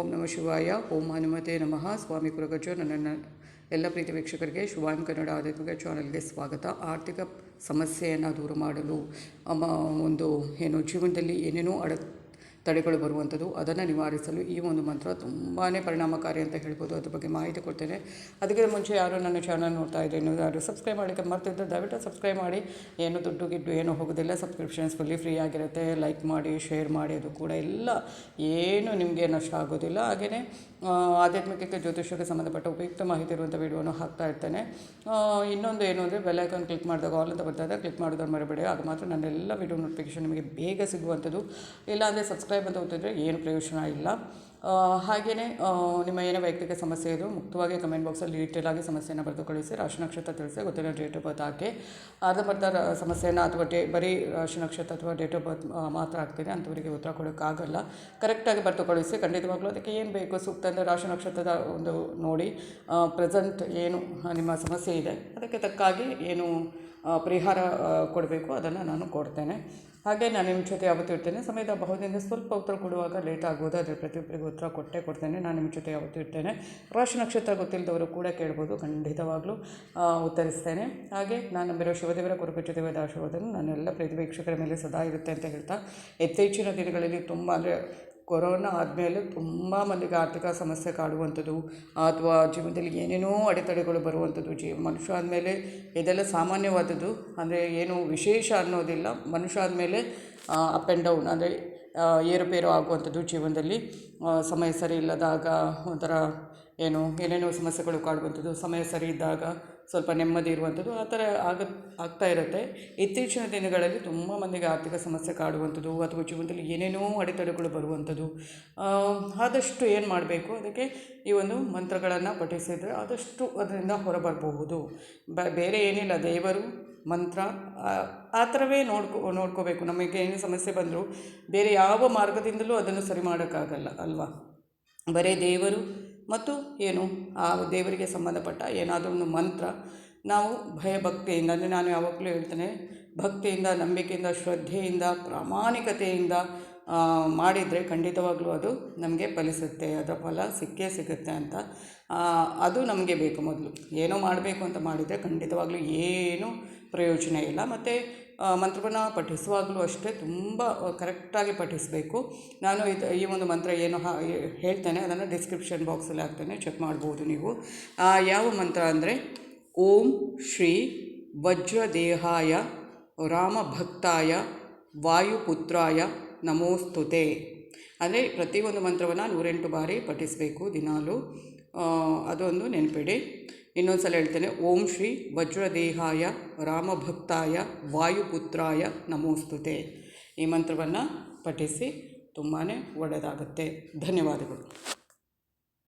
ಓಂ ನಮಃ ಶಿವಾಯ, ಓಂ ಹನುಮತೆ ನಮಃ. ಸ್ವಾಮಿ ಕುರಗಜು ನನ್ನ ಎಲ್ಲ ಪ್ರೀತಿ ವೀಕ್ಷಕರಿಗೆ ಶಿವಾಯಂ ಕನ್ನಡ ಆಧ್ಯಾತ್ಮಿಕ ಚಾನಲ್ಗೆ ಸ್ವಾಗತ. ಆರ್ಥಿಕ ಸಮಸ್ಯೆಯನ್ನು ದೂರ ಮಾಡಲು ಒಂದು, ಏನು, ಜೀವನದಲ್ಲಿ ಏನೇನೋ ಅಡ ತಡೆಗಳು ಬರುವಂಥದ್ದು, ಅದನ್ನು ನಿವಾರಿಸಲು ಈ ಒಂದು ಮಂತ್ರ ತುಂಬಾ ಪರಿಣಾಮಕಾರಿ ಅಂತ ಹೇಳ್ಬೋದು. ಅದ್ರ ಬಗ್ಗೆ ಮಾಹಿತಿ ಕೊಡ್ತೇನೆ. ಅದಕ್ಕಿಂತ ಮುಂಚೆ ಯಾರು ನನ್ನ ಚಾನಲ್ ನೋಡ್ತಾ ಇದ್ದೀನಿ ಯಾರು ಸಬ್ಸ್ಕ್ರೈಬ್ ಮಾಡಲಿಕ್ಕೆ ಮರ್ತಿದ್ದರೆ ದಯವಿಟ್ಟು ಸಬ್ಸ್ಕ್ರೈಬ್ ಮಾಡಿ. ಏನು ದುಡ್ಡು ಗಿಡ್ಡು ಏನು ಹೋಗೋದಿಲ್ಲ ಸಬ್ಸ್ಕ್ರಿಪ್ಷನ್ಸ್ ಫುಲ್ಲಿ ಫ್ರೀ ಆಗಿರುತ್ತೆ. ಲೈಕ್ ಮಾಡಿ ಶೇರ್ ಮಾಡಿ, ಅದು ಕೂಡ ಎಲ್ಲ ಏನು ನಿಮಗೆ ನಷ್ಟ ಆಗೋದಿಲ್ಲ. ಹಾಗೆಯೇ ಆಧ್ಯಾತ್ಮಿಕಕ್ಕೆ ಜ್ಯೋತಿಷ್ಯಕ್ಕೆ ಸಂಬಂಧಪಟ್ಟ ಉಪಯುಕ್ತ ಮಾಹಿತಿ ಇರುವಂಥ ವಿಡಿಯೋನ ಹಾಕ್ತಾ ಇರ್ತೇನೆ. ಇನ್ನೊಂದು ಏನು ಅಂದರೆ ಐಕಾನ್ ಕ್ಲಿಕ್ ಮಾಡಿದಾಗ ಆಲ್ ಅಂತ ಬರ್ತಾ ಕ್ಲಿಕ್ ಮಾಡೋದನ್ನು ಮರಿಬೇಡಿ. ಅದು ಮಾತ್ರ ನನ್ನೆಲ್ಲ ವಿಡಿಯೋ ನೋಟಿಫಿಕೇಶನ್ ನಿಮಗೆ ಬೇಗ ಸಿಗುವಂಥದ್ದು. ಇಲ್ಲಾಂದರೆ ಸಬ್ಸ್ಕ್ರೈಬ್ ಅಂತ ಓದಿದ್ರೆ ಏನು ಪ್ರಯೋಜನ ಇಲ್ಲ. ಹಾಗೆಯೇ ನಿಮ್ಮ ಏನೇ ವೈಯಕ್ತಿಕ ಸಮಸ್ಯೆ ಇದು ಮುಕ್ತವಾಗಿ ಕಮೆಂಟ್ ಬಾಕ್ಸಲ್ಲಿ ಡೀಟೇಲ್ ಆಗಿ ಸಮಸ್ಯೆಯನ್ನು ಬರೆದು ಕಳಿಸಿ ರಾಶಿ ನಕ್ಷತ್ರ ತಿಳಿಸಿ, ಗೊತ್ತಿರೋ ಡೇಟ್ ಆಫ್ ಬರ್ತ್ ಹಾಕಿ. ಅರ್ಧಂಬರ್ಧ ಬರ್ತ ಸಮಸ್ಯೆಯನ್ನು ಅಥವಾ ಡೇ ಬರೀ ರಾಶಿ ನಕ್ಷತ್ರ ಅಥವಾ ಡೇಟ್ ಆಫ್ ಬರ್ತ್ ಮಾತ್ರ ಆಗ್ತಿದೆ ಅಂಥವರಿಗೆ ಉತ್ತರ ಕೊಡೋಕ್ಕಾಗಲ್ಲ ಕರೆಕ್ಟಾಗಿ ಬರೆದು ಕಳಿಸಿ ಖಂಡಿತವಾಗ್ಲೂ ಅದಕ್ಕೆ ಏನು ಬೇಕು? ಸೂಕ್ತ ಅಂದರೆ ರಾಶಿ ನಕ್ಷತ್ರದ ಒಂದು ನೋಡಿ ಪ್ರೆಸೆಂಟ್ ಏನು ನಿಮ್ಮ ಸಮಸ್ಯೆ ಇದೆ. ಅದಕ್ಕೆ ತಕ್ಕಾಗಿ ಏನು ಪರಿಹಾರ ಕೊಡಬೇಕು, ಅದನ್ನು ನಾನು ಕೊಡ್ತೇನೆ. ಹಾಗೆ ನಾನು ನಿಮ್ಮ ಜೊತೆ ಯಾವತ್ತೂ ಇರ್ತೇನೆ. ಸಮಯದ ಬಹುದಿಂದ ಸ್ವಲ್ಪ ಉತ್ತರ ಕೊಡುವಾಗ ಲೇಟ್ ಆಗ್ಬೋದು ಆದರೆ ಪ್ರತಿಯೊಬ್ಬರಿಗೂ ಉತ್ತರ ಕೊಟ್ಟೇ ಕೊಡ್ತೇನೆ. ನಾನು ನಿಮ್ಮ ಜೊತೆ ಯಾವತ್ತೂ ಇರ್ತೇನೆ. ರಾಶಿ ನಕ್ಷತ್ರ ಗೊತ್ತಿಲ್ಲದವರು ಕೂಡ ಕೇಳ್ಬೋದು, ಖಂಡಿತವಾಗಲೂ ಉತ್ತರಿಸ್ತೇನೆ. ಹಾಗೆ ನಾನು ನಂಬಿರೋ ಶಿವದೇವರ ಕುರುಕುಚ ಆಶೀರ್ವಾದವನ್ನು ನಾನು ಪ್ರೀತಿ ವೀಕ್ಷಕರ ಮೇಲೆ ಸದಾ ಇರುತ್ತೆ ಅಂತ ಹೇಳ್ತಾ ಇತ್ತೀಚಿನ ದಿನಗಳಲ್ಲಿ ತುಂಬ ಅಂದರೆ ಕೊರೋನಾ ಆದಮೇಲೆ ತುಂಬ ಮಂದಿಗೆ ಆರ್ಥಿಕ ಸಮಸ್ಯೆ ಕಾಡುವಂಥದ್ದು, ಅಥವಾ ಜೀವನದಲ್ಲಿ ಏನೇನೋ ಅಡೆತಡೆಗಳು ಬರುವಂಥದ್ದು, ಜೀ ಮನುಷ್ಯ ಆದಮೇಲೆ ಇದೆಲ್ಲ ಸಾಮಾನ್ಯವಾದದ್ದು. ಅಂದರೆ ಏನು ವಿಶೇಷ ಅನ್ನೋದಿಲ್ಲ. ಮನುಷ್ಯ ಆದಮೇಲೆ ಅಪ್ ಆ್ಯಂಡ್ ಡೌನ್ ಅಂದರೆ ಏರುಪೇರು ಆಗುವಂಥದ್ದು ಜೀವನದಲ್ಲಿ. ಸಮಯ ಸರಿ ಇಲ್ಲದಾಗ ಒಂಥರ ಏನು, ಏನೇನೋ ಸಮಸ್ಯೆಗಳು ಕಾಡುವಂಥದ್ದು. ಸಮಯ ಸರಿ ಇದ್ದಾಗ ಸ್ವಲ್ಪ ನೆಮ್ಮದಿ ಇರುವಂಥದ್ದು, ಆ ಥರ ಆಗ, ಆಗ್ತಾ ಇರುತ್ತೆ. ಇತ್ತೀಚಿನ ದಿನಗಳಲ್ಲಿ ತುಂಬ ಮಂದಿಗೆ ಆರ್ಥಿಕ ಸಮಸ್ಯೆ ಕಾಡುವಂಥದ್ದು, ಅಥವಾ ಜೀವನದಲ್ಲಿ ಏನೇನೋ ಅಡೆತಡೆಗಳು ಬರುವಂಥದ್ದು. ಆದಷ್ಟು ಏನು ಮಾಡಬೇಕು? ಅದಕ್ಕೆ ಈ ಒಂದು ಮಂತ್ರಗಳನ್ನು ಪಠಿಸಿದರೆ ಆದಷ್ಟು ಅದರಿಂದ ಹೊರಬರಬಹುದು. ಬೇರೆ ಏನಿಲ್ಲ, ದೇವರು, ಮಂತ್ರ ಆ ಥರವೇ ನೋಡ್ಕೊ, ನೋಡ್ಕೋಬೇಕು. ನಮಗೆ ಏನು ಸಮಸ್ಯೆ ಬಂದರೂ ಬೇರೆ ಯಾವ ಮಾರ್ಗದಿಂದಲೂ ಅದನ್ನು ಸರಿ ಮಾಡೋಕ್ಕಾಗಲ್ಲ, ಅಲ್ವಾ? ಬರೀ ದೇವರು ಮತ್ತು ಏನು ಆ ದೇವರಿಗೆ ಸಂಬಂಧಪಟ್ಟ ಏನಾದರೂ ಒಂದು ಮಂತ್ರ, ನಾವು ಭಯಭಕ್ತಿಯಿಂದ, ಅಂದರೆ ನಾನು ಯಾವಾಗಲೂ ಹೇಳ್ತೇನೆ, ಭಕ್ತಿಯಿಂದ, ನಂಬಿಕೆಯಿಂದ, ಶ್ರದ್ಧೆಯಿಂದ, ಪ್ರಾಮಾಣಿಕತೆಯಿಂದ ಮಾಡಿದರೆ ಖಂಡಿತವಾಗಲೂ ಅದು ನಮಗೆ ಫಲಿಸುತ್ತೆ, ಅದರ ಫಲ ಸಿಕ್ಕೇ ಸಿಗುತ್ತೆ ಅಂತ. ಅದು ನಮಗೆ ಬೇಕು ಮೊದಲು. ಏನೋ ಮಾಡಬೇಕು ಅಂತ ಮಾಡಿದರೆ ಖಂಡಿತವಾಗ್ಲೂ ಏನೂ ಪ್ರಯೋಜನ ಇಲ್ಲ. ಮತ್ತು ಮಂತ್ರವನ್ನು ಪಠಿಸುವಾಗಲೂ ಅಷ್ಟೇ ತುಂಬ ಕರೆಕ್ಟಾಗಿ ಪಠಿಸಬೇಕು. ನಾನು ಇದು, ಈ ಒಂದು ಮಂತ್ರ ಏನು ಹೇಳ್ತೇನೆ, ಅದನ್ನು ಡಿಸ್ಕ್ರಿಪ್ಷನ್ ಬಾಕ್ಸಲ್ಲಿ ಹಾಕ್ತೇನೆ ಚೆಕ್ ಮಾಡ್ಬೋದು ನೀವು. ಯಾವ ಮಂತ್ರ ಅಂದರೆ, ಓಂ ಶ್ರೀ ವಜ್ರದೇಹಾಯ ರಾಮಭಕ್ತಾಯ ವಾಯುಪುತ್ರಾಯ ನಮೋಸ್ತುತೆ. ಅಂದರೆ ಪ್ರತಿಯೊಂದು ಮಂತ್ರವನ್ನು ನೂರೆಂಟು ಬಾರಿ ಪಠಿಸಬೇಕು ದಿನಾಲು. ಅದೊಂದು ನೆನಪಿಡಿ. ಇನ್ನೊಂದು ಸಲ ಹೇಳ್ತೇನೆ, ಓಂ ಶ್ರೀ ವಜ್ರದೇಹಾಯ ರಾಮಭಕ್ತಾಯ ವಾಯುಪುತ್ರಾಯ ನಮೋಸ್ತುತೆ. ಈ ಮಂತ್ರವನ್ನು ಪಠಿಸಿ ತುಂಬಾ ಒಳ್ಳೆಯದಾಗುತ್ತೆ ಧನ್ಯವಾದಗಳು.